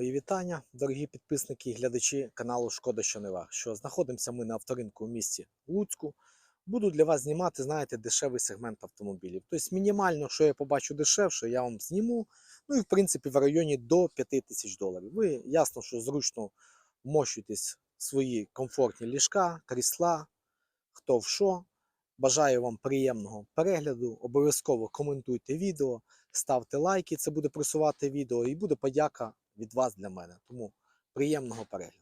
Мої вітання, дорогі підписники і глядачі каналу Шкода що не ваг. Що знаходимося ми на авторинку в місті Луцьку. Буду для вас знімати, знаєте, дешевий сегмент автомобілів. Тобто мінімально, що я побачу дешевше, я вам зніму. Ну і в принципі в районі до 5 тисяч доларів. Ви ясно, що зручно вмощуєтесь в свої комфортні ліжка, крісла, хто в що. Бажаю вам приємного перегляду. Обов'язково коментуйте відео, ставте лайки, це буде просувати відео, і буде подяка від вас для мене. Тому приємного перегляду.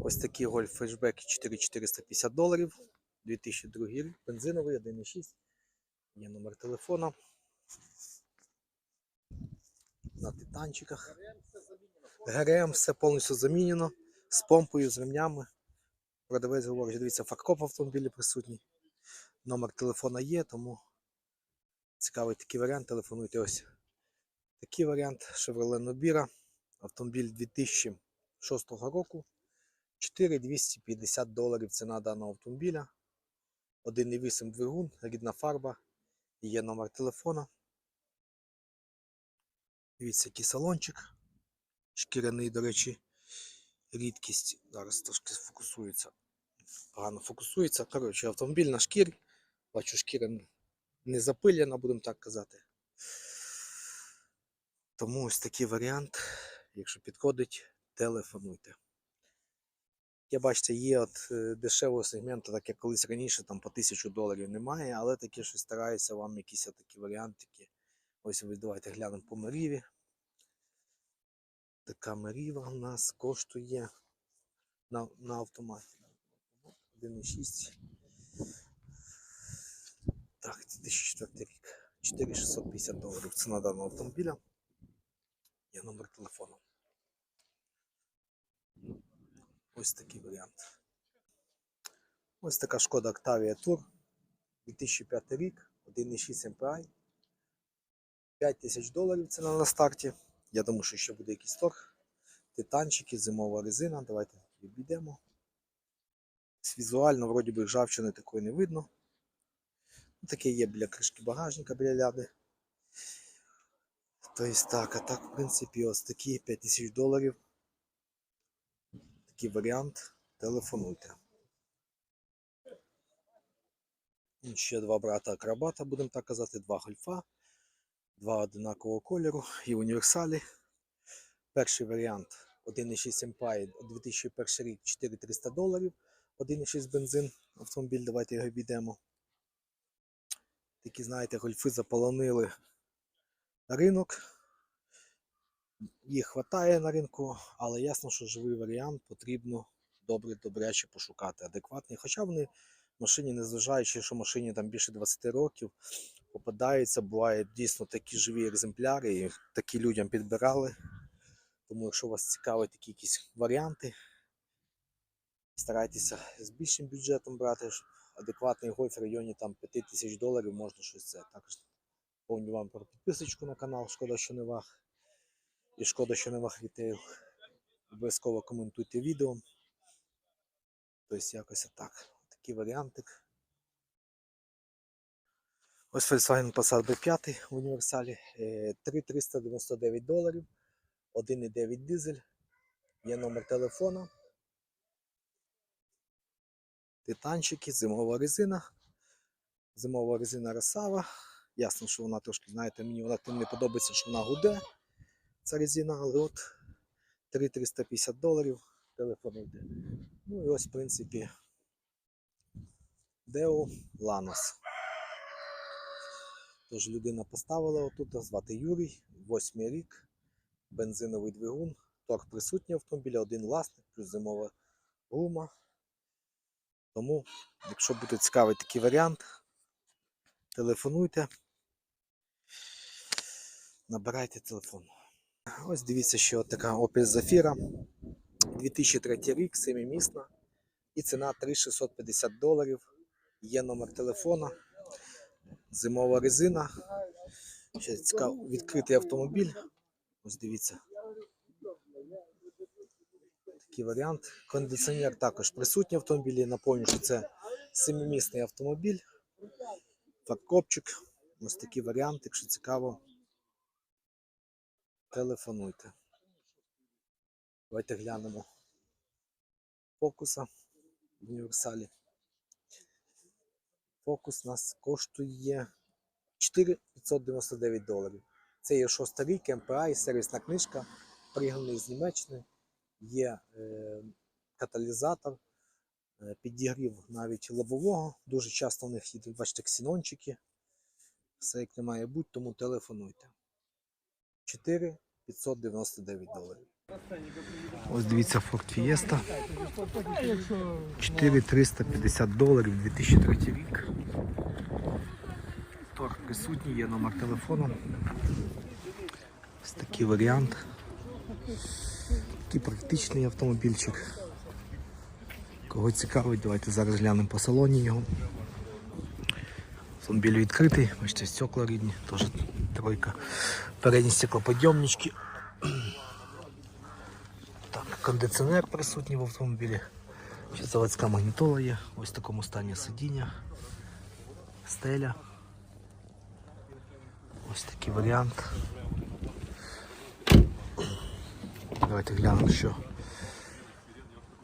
Ось такі гольф флешбеки 4450 доларів. 2002 рік, бензиновий 1.6. Є номер телефона. На титанчиках. ГРМ все повністю замінено. З помпою, з ремнями. Продавець говорить, що дивіться, фаркоп в автомобілі присутній. Номер телефона є, тому цікавий такий варіант. Телефонуйте ось. Такий варіант Chevrolet Nobira. Автомобіль 2006 року. 4250 доларів ціна даного автомобіля. 1,8 двигун, рідна фарба, є номер телефона. Дивіться, який салончик. Шкіряний, до речі, рідкість. Зараз трошки фокусується. Погано фокусується. Коротше, автомобіль на шкірі. Бачу, шкіра не запилена, будемо так казати. Тому ось такий варіант. Якщо підходить, телефонуйте. Я бачите, є от е, дешевого сегменту, так як колись раніше, там по 1000 доларів немає, але таке щось стараюся вам якісь такі варіантики. Ось ви давайте глянемо по меріві. Така меріва у нас коштує на, на автоматі. 1,6. Так, 2004 рік. 4650 доларів ціна даного автомобіля. Є номер телефону. Ось такий варіант. Ось така шкода Octavia Tour. 2005 рік, 1,6 MPI. 5 тисяч доларів ціна на старті. Я думаю, що ще буде якийсь торг. Титанчики, зимова резина. Давайте обійдемо. Візуально, вроді би, ржавчини такої не видно. Ну, Таке є біля кришки багажника, біля ляди. Тобто так, а так, в принципі, ось такі 5 тисяч доларів. Такий варіант. Телефонуйте. І Ще два брата акробата, будемо так казати, два гольфа, два одинакового кольору і універсалі. Перший варіант 1,6 MPI 2001 рік 4300 доларів. 1,6 бензин автомобіль, давайте його обійдемо. Такі, знаєте, гольфи заполонили ринок. Їх вистачає на ринку, але ясно, що живий варіант потрібно добре, добряче пошукати, адекватний. Хоча вони машині, незважаючи, що машині там більше 20 років, попадаються, бувають дійсно такі живі екземпляри, і такі людям підбирали. Тому, якщо вас цікавить такі якісь варіанти, старайтеся з більшим бюджетом брати, адекватний гольф в районі там 5 тисяч доларів можна щось це. Також повню вам про підписочку на канал, шкода, що не ваг. І шкода, що не ваг рітейл. Обов'язково коментуйте відео. Тобто якось так. Такий варіантик. Ось Volkswagen Passat B5 в універсалі. Е, 3399 доларів. 1,9 дизель. Є номер телефона. Титанчики, зимова резина. Зимова резина Росава. Ясно, що вона трошки, знаєте, мені вона тим не подобається, що вона гуде. Ця резина, але от 3350 доларів телефонуйте. Ну і ось, в принципі, Део Ланос. Тож людина поставила отут, звати Юрій, восьмий рік, бензиновий двигун, торг присутній автомобіля, один власник, плюс зимова гума. Тому, якщо буде цікавий такий варіант, телефонуйте, набирайте телефон. Ось дивіться, що така Opel Zafira. 2003 рік, 7-місна. І ціна 3650 доларів. Є номер телефона. Зимова резина. Ще цікаво, відкритий автомобіль. Ось дивіться. такий варіант. Кондиціонер також присутній автомобілі. Напомню, що це семимісний автомобіль. Фаркопчик. Ось такий варіант, якщо цікаво. Телефонуйте. Давайте глянемо фокуса в універсалі. Фокус у нас коштує 4599 доларів. Це є шоста рік, МПА і сервісна книжка, пригнаний з Німеччини. Є е, каталізатор, е, підігрів навіть лобового. Дуже часто у них їдуть, бачите, ксінончики. Все як не має бути, тому телефонуйте. 4 599 доларів. Ось дивіться Ford Fiesta. 4350 доларів 2003 рік. Торг присутній, є номер телефону. Ось такий варіант. Такий практичний автомобільчик. Кого цікавить, давайте зараз глянемо по салоні його. Автомобіль відкритий, бачите, стекла рідні, теж тройка. Передні стеклоподйомнички. Кондиціонер присутній в автомобілі. Ще заводська магнітола є. Ось в такому стані сидіння. Стеля. Ось такий варіант. Давайте глянемо, що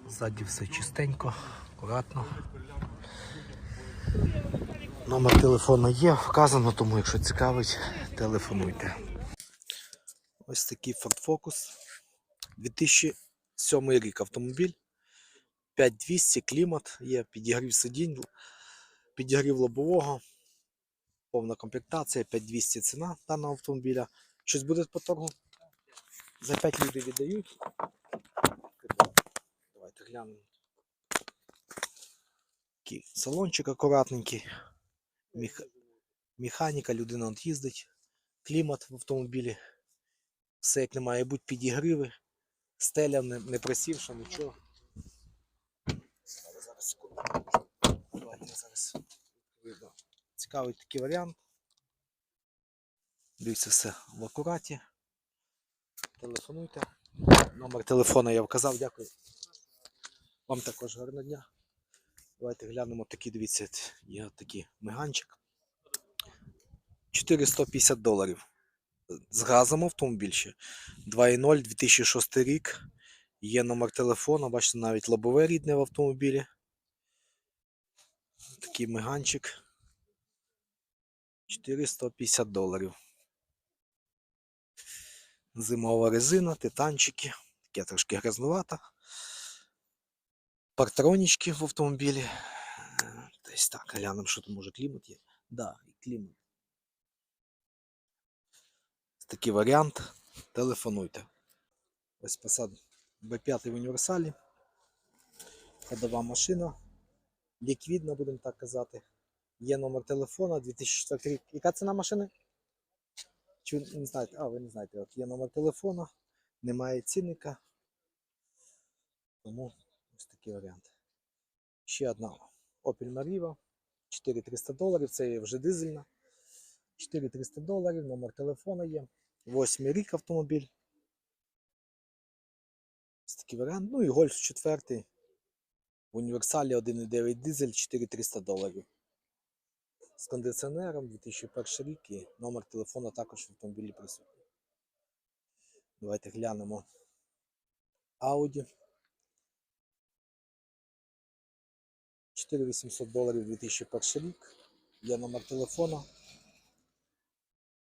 ззаді все чистенько, акуратно. Номер телефону є, вказано, тому якщо цікавить, телефонуйте. Ось такий Ford Focus. 2007 рік автомобіль. 5200 клімат, є підігрів сидінь, підігрів лобового, повна комплектація, 5200 ціна даного автомобіля. Щось буде по торгу? За 5 люди віддають. Давайте глянемо. Такий салончик акуратненький. Мех... Механіка, людина от їздить. Клімат в автомобілі. Все як не має бути підігриви. Стеля не, не просівша, нічого. Зараз, зараз. Давайте я зараз видно. Цікавий такий варіант. Дивіться все в акураті. Телефонуйте. Номер телефона я вказав, дякую. Вам також гарного дня. Давайте глянемо такі, дивіться, є такий меганчик. 450 доларів. З газом автомобіль ще. 2.0, 2006 рік. Є номер телефону, бачите, навіть лобове рідне в автомобілі. Такий меганчик. 450 доларів. Зимова резина, титанчики. Таке трошки грязнувата. Партронічки в автомобілі. Е, Десь так, глянемо, що там може клімат є. Да, клімат. Такий варіант. Телефонуйте. Ось Passat B5 в універсалі. Ходова машина. Ліквідна, будемо так казати. Є номер телефона 2004 рік. Яка ціна машини? Чи не знаєте? А, ви не знаєте. От є номер телефона, немає цінника. Тому ось такий варіант. Ще одна Opel Mariva. 4300 доларів. Це вже дизельна. 4300 доларів, номер телефона є. Восьмий рік автомобіль. Ось такий варіант. Ну і Golf 4 в універсалі 1,9 дизель 4300 доларів. З кондиціонером 2001 рік і номер телефона також в автомобілі присутній. Давайте глянемо Audi. 4800 доларів 2001 рік. Є номер телефона.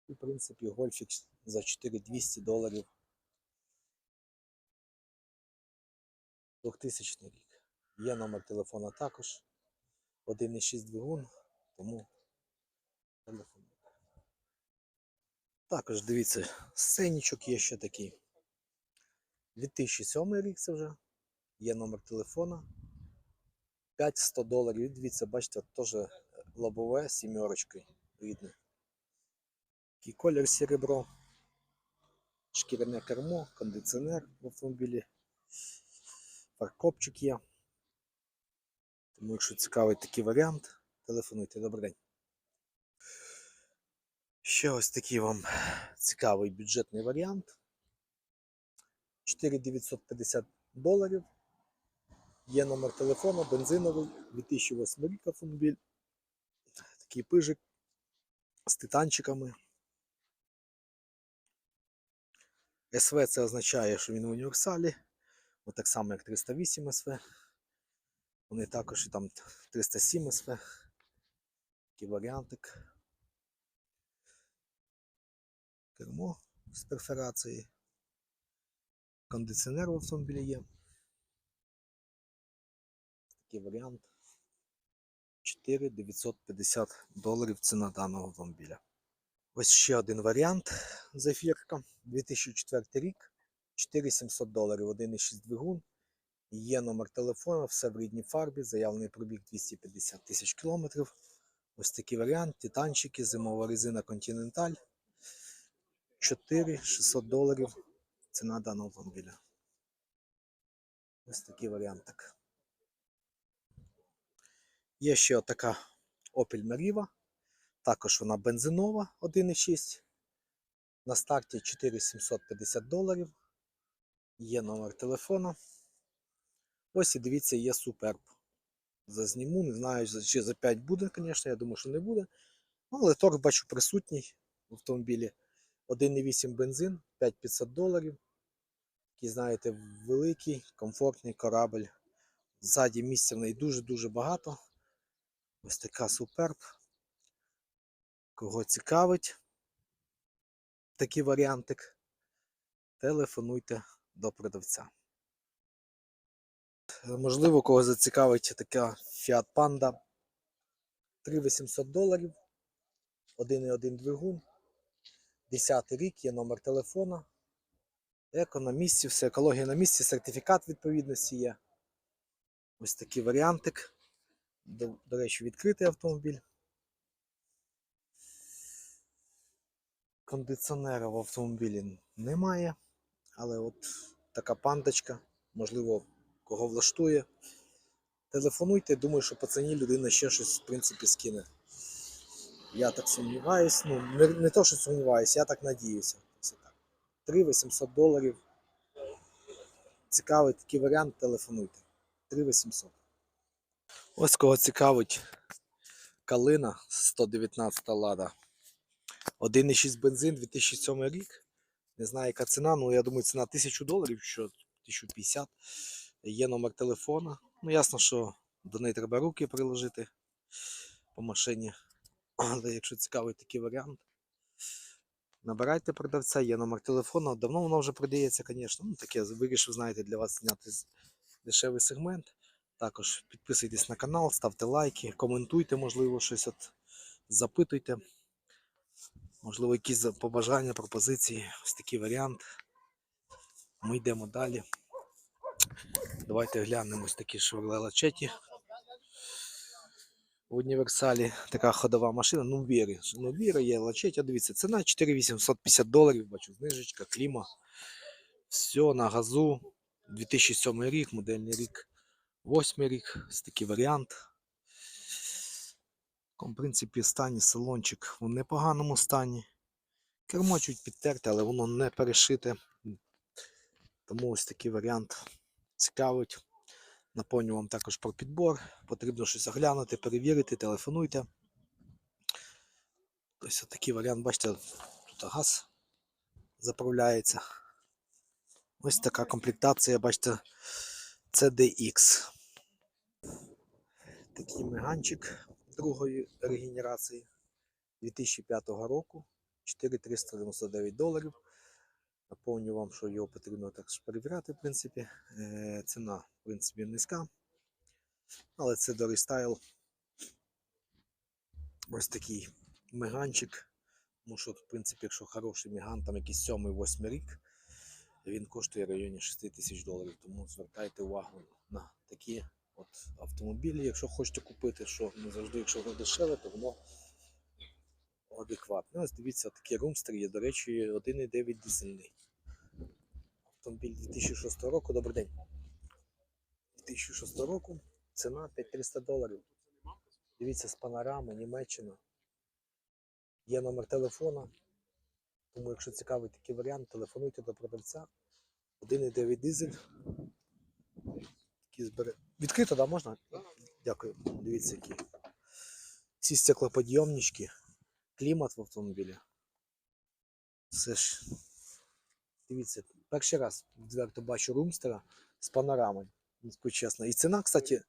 І, в принципі, гольфік за 4200 доларів. 2000 рік. Є номер телефона також. 1,6 двигун, тому телефон. Також дивіться, сценічок є ще такий. 2007 рік це вже. Є номер телефона. 500 доларів. Дивіться, бачите, теж лобове сімерочкою рідне. Такий колір серебро, шкіряне кермо, кондиціонер в автомобілі, паркопчик є. Тому, якщо цікавий такий варіант, телефонуйте. Добрий день. Ще ось такий вам цікавий бюджетний варіант. 4950 доларів. Є номер телефону, бензиновий, 2008 рік автомобіль. Такий пижик з титанчиками. СВ це означає, що він в універсалі. От так само, як 308 СВ. Вони також і там 307 СВ. Такий варіантик. Кермо з перфорації. Кондиціонер в автомобілі є. Такий варіант. 4 950 доларів ціна даного автомобіля. Ось ще один варіант зефірка. 2004 рік. 4700 доларів, 1,6 двигун. Є номер телефону, все в рідній фарбі, заявлений пробіг 250 тисяч кілометрів. Ось такий варіант. Титанчики, зимова резина Continental. 4600 доларів. Ціна даного автомобіля. Ось такий варіантик. Є ще така Opel Meriva. Також вона бензинова 1,6. На старті 4750 доларів. Є номер телефона. Ось і дивіться, є Superb. Зазніму, не знаю, чи за 5 буде, звісно, я думаю, що не буде. Ну, Але торг бачу присутній в автомобілі. 1,8 бензин, 5500 доларів. Такий, знаєте, великий, комфортний корабль. Ззаді місця в неї дуже-дуже багато. Ось така суперб. Кого цікавить такий варіантик, телефонуйте до продавця. Можливо, кого зацікавить така Fiat Panda 3800 доларів, 1,1 двигун, 10 рік, є номер телефона. Еко на місці, все, екологія на місці, сертифікат відповідності є. Ось такий варіантик. До, до речі, відкритий автомобіль. Кондиціонера в автомобілі немає, але от така пандочка, можливо, кого влаштує. Телефонуйте, думаю, що по ціні людина ще щось, в принципі, скине. Я так сумніваюсь. Ну, не, не то, що сумніваюся, я так надіюся. Все так. 3 800 доларів. Цікавий такий варіант, телефонуйте. 3 800. Ось кого цікавить калина 119 лада. 1,6 бензин 2007 рік. Не знаю, яка ціна, ну я думаю, ціна 1000 доларів, що 1050. Є номер телефона. Ну, ясно, що до неї треба руки приложити по машині. Але якщо цікавий такий варіант, набирайте продавця, є номер телефона. Давно воно вже продається, звісно. Ну, таке вирішив, знаєте, для вас зняти дешевий сегмент. Також підписуйтесь на канал, ставте лайки, коментуйте, можливо, щось от запитуйте. Можливо, якісь побажання, пропозиції. Ось такий варіант. Ми йдемо далі. Давайте глянемо ось такі Chevrolet Lachetti. В універсалі така ходова машина. Ну, віри. Ну, віра є Lachetti. Дивіться, ціна 4850 доларів. Бачу, знижечка, кліма. Все на газу. 2007 рік, модельний рік. 8 рік. Ось такий варіант. В принципі, стані салончик в непоганому стані. Кермо чуть підтерте, але воно не перешите. Тому ось такий варіант цікавить. Напомню вам також про підбор. Потрібно щось оглянути, перевірити, телефонуйте. Ось такий варіант, бачите, тут газ заправляється. Ось така комплектація, бачите, CDX. Такий меганчик другої регенерації 2005 року. 4399 доларів. Напомню вам, що його потрібно також перевіряти, в принципі. Е, Ціна, в принципі, низька. Але це до рестайл. Ось такий меганчик. Тому що, в принципі, якщо хороший меган, там якийсь 7-8 рік, він коштує в районі 6 тисяч доларів. Тому звертайте увагу на такі от автомобілі, якщо хочете купити, що не завжди, якщо воно дешеве, то воно адекватне. Ось дивіться, такі румстер є, до речі, 1,9 дизельний. Автомобіль 2006 року. Добрий день. 2006 року. Ціна 5300 доларів. Дивіться, з панорами, Німеччина. Є номер телефона. Тому, якщо цікавий такий варіант, телефонуйте до продавця. 1,9 дизель. Такий збере- Відкрито, да, можна? Дякую. Дивіться, які. Ці стеклоподйомнички, клімат в автомобілі. Це ж. Дивіться, перший раз відверто бачу румстера з панорамою. ну, чесно. І ціна, кстати,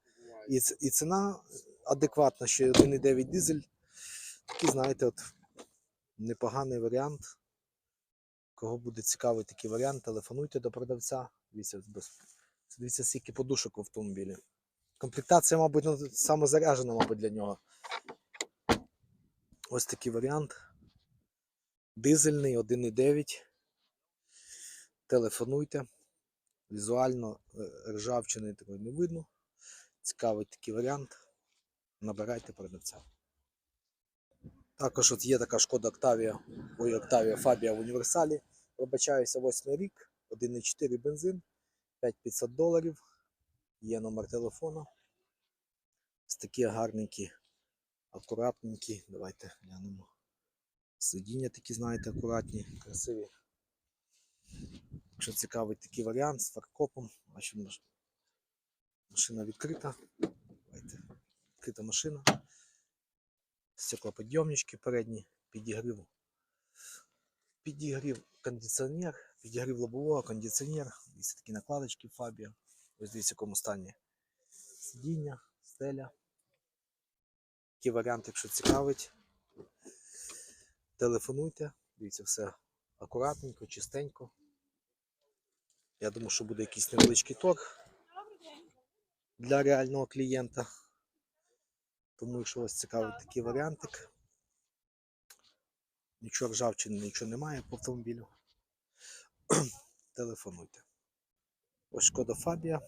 і, і ціна адекватна, ще 1,9 дизель. Такий, знаєте, от непоганий варіант. Кого буде цікавий такий варіант, телефонуйте до продавця. Без- дивіться, скільки подушок в автомобілі. Комплектація, мабуть, ну, самозаряджена, мабуть, для нього. Ось такий варіант. Дизельний 1,9. Телефонуйте. Візуально е, ржавчини такої не видно. Цікавий такий варіант. Набирайте продавця. Також от є така шкода Octavia, ой, Octavia Fabia в універсалі. Пробачаюся 8 рік, 1,4 бензин, 5500 доларів. Є номер телефону. Ось такі гарненькі, акуратненькі. Давайте глянемо. Сидіння такі, знаєте, акуратні, красиві. Якщо цікавий такий варіант з фаркопом, бачимо, машина відкрита. Давайте. Відкрита машина. Стеклоподйомнички передні, підігрів. Підігрів кондиціонер, підігрів лобового кондиціонер. Ось такі накладочки Фабія. Ось дивіться, в якому стані. Сидіння, стеля. Такий варіант, якщо цікавить. Телефонуйте, дивіться, все акуратненько, чистенько. Я думаю, що буде якийсь невеличкий торг для реального клієнта. Тому, якщо вас цікавить такий варіантик, нічого ржавчини, нічого немає по автомобілю. Телефонуйте. Ось шкода Фабія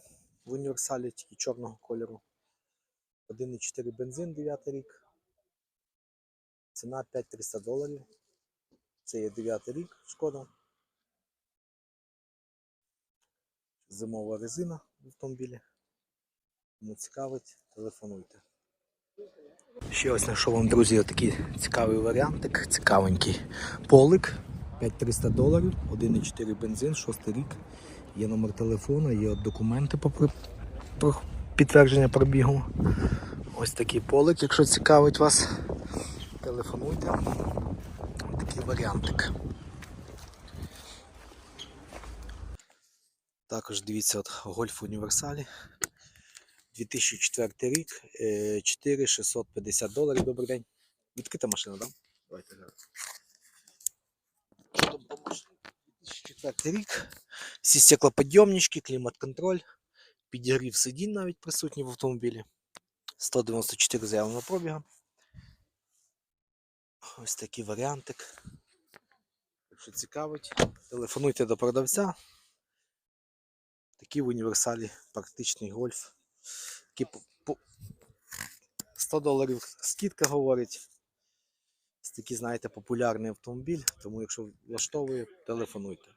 в універсалі тільки чорного кольору. 1,4 бензин 9 рік. Ціна 5300 доларів. Це є 9 рік шкода. Зимова резина в автомобілі. Кому цікавить, телефонуйте. Ще ось знайшов вам, друзі, такий цікавий варіантик, цікавенький полик. 5300 доларів, 1,4 бензин, 6 рік. Є номер телефону, є документи по про підтвердження пробігу. Ось такий полик, якщо цікавить вас, телефонуйте. Такий варіантик. Також дивіться, от гольф універсалі. 2004 рік, е, 4650 доларів. Добрий день. Відкрита машина, так? Да? Давайте глянемо. Що там по машині? 2004 рік. Всі стеклоподйомнички, клімат-контроль, підігрів сидінь навіть присутній в автомобілі. 194 заявленого пробіга. Ось такий варіантик. Якщо цікавить, телефонуйте до продавця. Такий в універсалі практичний гольф. Такий по- по- 100 доларів скидка говорить. Це такий, знаєте, популярний автомобіль, тому якщо влаштовує, телефонуйте.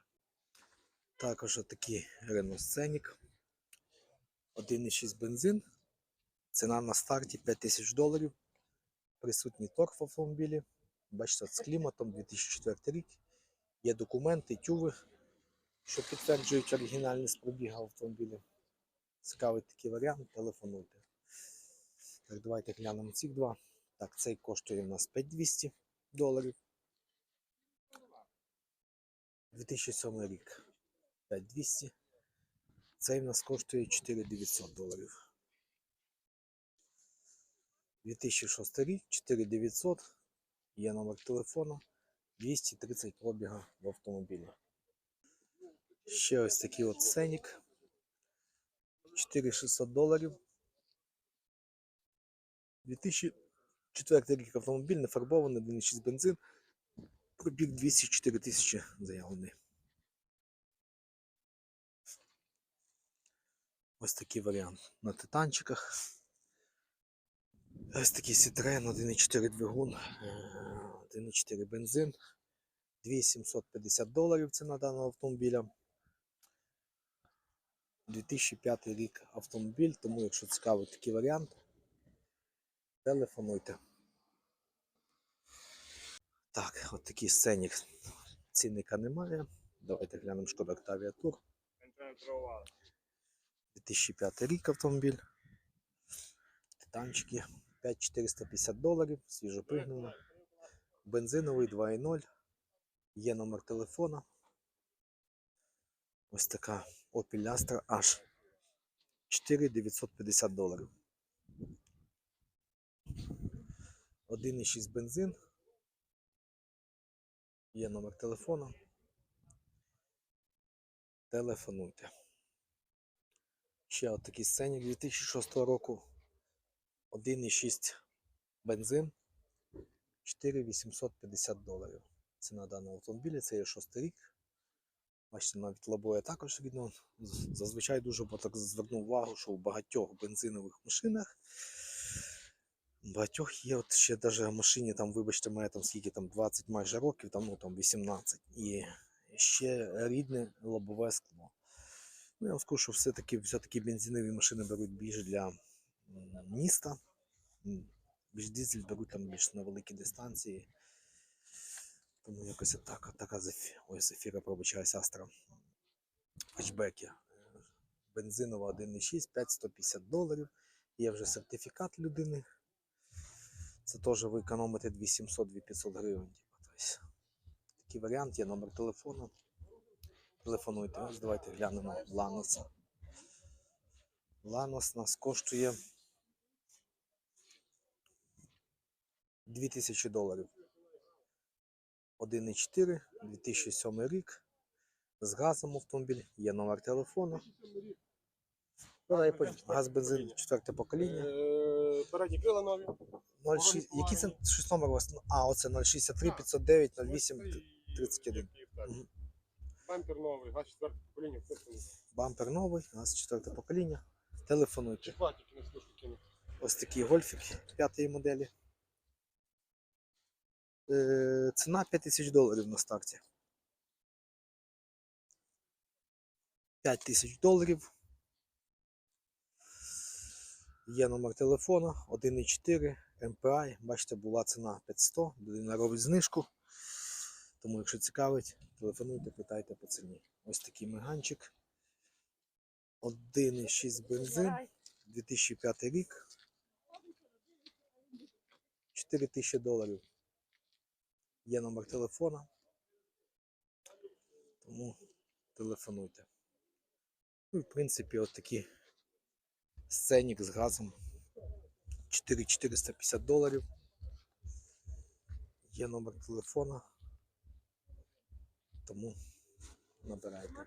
Також такий Renault Scenic. 1,6 бензин. Ціна на старті 5000 доларів. Присутній торг в автомобілі. Бачите, з кліматом 2004 рік. Є документи, тюви, що підтверджують оригінальність пробігу автомобіля. Цікавий такий варіант, телефонуйте. Так, давайте глянемо ці два. Так, цей коштує у нас 5200 доларів. 2007 рік 5200. Цей в нас коштує 4900 доларів. 2006 рік 4900. Є номер телефону. 230 пробіга в автомобілі. Ще ось такий от сенік. 4600 доларів. 2004 рік автомобіль, не фарбований, 1,6 бензин. Пробіг 204 тисячі заявлений. Ось такий варіант на титанчиках. Ось такий Citroen 1,4 двигун, е, 1,4 бензин. 2750 доларів ціна даного автомобіля. 2005 рік автомобіль, тому якщо цікавий такий варіант, телефонуйте. Так, от такий сценік. Цінника немає. Давайте глянемо Шкода Octavia Tour. 2005 рік автомобіль. Танчики 5450 доларів, свіжопригнані. Бензиновий 2.0. Є номер телефона. Ось така Opel Astra H. 4950 доларів. 1,6 бензин. Є номер телефона. Телефонуйте. Ще от такий сценік 2006 року. 1,6 бензин. 4850 доларів. Ціна даного автомобіля, це є шостий рік. Бачите, навіть лобоє також видно. Зазвичай дуже так звернув увагу, що в багатьох бензинових машинах. Багатьох є от ще навіть в машині, там, вибачте, має там скільки там 20 майже років, там, ну, там 18. І ще рідне лобове скло. Ну, я вам скажу, що все-таки все-таки бензинові машини беруть більш для міста. Більш дизель беруть там більш на великі дистанції. Тому якось так, така зефі... Ой, зефіра, пробачаюсь, Астра. Хетчбеки. Бензинова 1,6, 5150 доларів. Є вже сертифікат людини. Це теж ви економите 2700-2500 гривень. тобто. Такий варіант є, номер телефону. Телефонуйте. Ось давайте глянемо Ланоса. Ланос нас коштує 2000 доларів. 1,4, 2007 рік. З газом автомобіль, є номер телефону. По- Газ бензин, четверте покоління. Е, Передні крила нові. 06, який це щось номер у вас? А, оце 063 509 08 31. Мгм. Бампер новий, газ четверте покоління. Бампер новий, газ четверте покоління. Телефонуйте. Ось такий гольфік п'ятої моделі. Е, ціна 5000 доларів на старті. 5000 доларів. Є номер телефона 1,4 MPI. Бачите, була ціна 500, людина робить знижку. Тому, якщо цікавить, телефонуйте, питайте по ціні. Ось такий меганчик. 1,6 бензин, 2005 рік. 4 тисячі доларів. Є номер телефона. Тому телефонуйте. Ну, і, в принципі, от такий сценік з газом. 4450 доларів. Є номер телефона. Тому набирайте.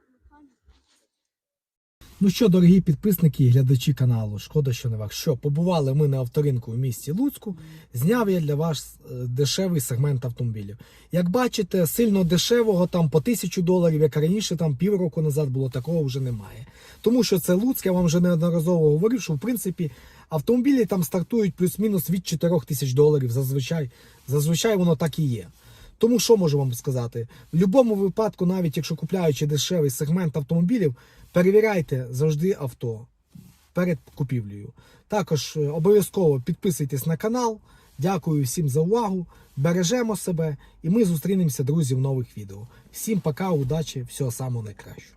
Ну що, дорогі підписники і глядачі каналу, шкода, що не вах. Що побували ми на авторинку в місті Луцьку. Зняв я для вас е, дешевий сегмент автомобілів. Як бачите, сильно дешевого там по тисячу доларів, як раніше, там півроку назад було, такого вже немає. Тому що це Луцьк, я вам вже неодноразово говорив, що в принципі автомобілі там стартують плюс-мінус від 4 тисяч доларів. Зазвичай, зазвичай воно так і є. Тому що можу вам сказати? В будь-якому випадку, навіть якщо купляючи дешевий сегмент автомобілів, перевіряйте завжди авто перед купівлею. Також е, обов'язково підписуйтесь на канал. Дякую всім за увагу. Бережемо себе і ми зустрінемося, друзі, в нових відео. Всім пока, удачі, всього самого найкращого.